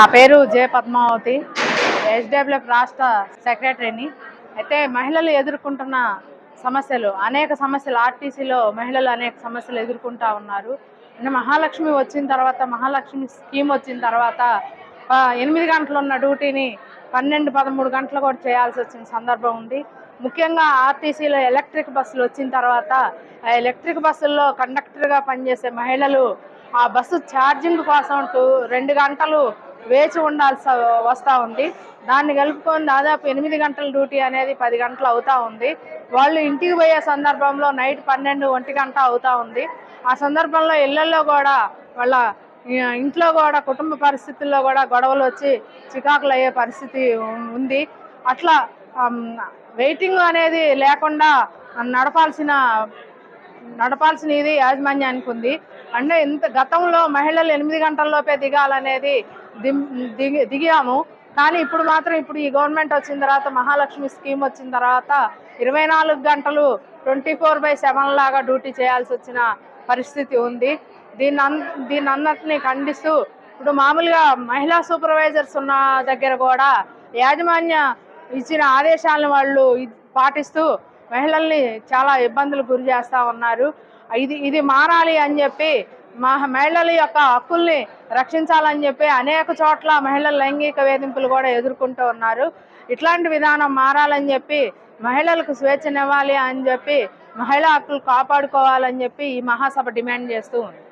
నా పేరు జే పద్మావతి ఎస్డబ్ల్యూఎఫ్ రాష్ట్ర సెక్రటరీని. అయితే మహిళలు ఎదుర్కొంటున్న సమస్యలు అనేక సమస్యలు ఆర్టీసీలో మహిళలు అనేక సమస్యలు ఎదుర్కొంటా ఉన్నారు. మహాలక్ష్మి వచ్చిన తర్వాత మహాలక్ష్మి స్కీమ్ వచ్చిన తర్వాత ఎనిమిది గంటలు ఉన్న డ్యూటీని పన్నెండు పదమూడు గంటలు కూడా చేయాల్సి వచ్చిన సందర్భం ఉంది. ముఖ్యంగా ఆర్టీసీలో ఎలక్ట్రిక్ బస్సులు వచ్చిన తర్వాత ఆ ఎలక్ట్రిక్ బస్సుల్లో కండక్టర్గా పనిచేసే మహిళలు ఆ బస్సు ఛార్జింగ్ కోసం రెండు గంటలు వేచి ఉండాల్సి వస్తూ ఉంది. దాన్ని కలుపుకొని దాదాపు ఎనిమిది గంటల డ్యూటీ అనేది పది గంటలు అవుతూ ఉంది. వాళ్ళు ఇంటికి పోయే సందర్భంలో నైట్ పన్నెండు ఒంటి గంట అవుతూ ఉంది. ఆ సందర్భంలో ఇళ్ళలో కూడా వాళ్ళ ఇంట్లో కూడా కుటుంబ పరిస్థితుల్లో కూడా గొడవలు వచ్చి చికాకులు అయ్యే పరిస్థితి ఉంది. అట్లా వెయిటింగ్ అనేది లేకుండా నడపాల్సిన నడపాల్సిన ఇది యాజమాన్యానికి ఉంది. అంటే ఇంత గతంలో మహిళలు ఎనిమిది గంటల్లోపే దిగాలనేది దిగి దిగాము. కానీ ఇప్పుడు మాత్రం ఇప్పుడు ఈ గవర్నమెంట్ వచ్చిన తర్వాత మహాలక్ష్మి స్కీమ్ వచ్చిన తర్వాత ఇరవై నాలుగు గంటలు ట్వంటీ ఫోర్ బై సెవెన్ లాగా డ్యూటీ చేయాల్సి వచ్చిన పరిస్థితి ఉంది. దీన్ని అన్ దీన్ని అందరినీ ఖండిస్తూ ఇప్పుడు మామూలుగా మహిళా సూపర్వైజర్స్ ఉన్న దగ్గర కూడా యాజమాన్య ఇచ్చిన ఆదేశాలను వాళ్ళు పాటిస్తూ మహిళల్ని చాలా ఇబ్బందులు గురి చేస్తూ ఉన్నారు. ఇది ఇది మారాలి అని చెప్పి మా మహిళల యొక్క హక్కుల్ని రక్షించాలని చెప్పి అనేక చోట్ల మహిళల లైంగిక వేధింపులు కూడా ఎదుర్కొంటూ ఉన్నారు. ఇట్లాంటి విధానం మారాలని చెప్పి మహిళలకు స్వేచ్ఛనివ్వాలి అని చెప్పి మహిళా హక్కులు కాపాడుకోవాలని చెప్పి ఈ మహాసభ డిమాండ్ చేస్తూ ఉంది.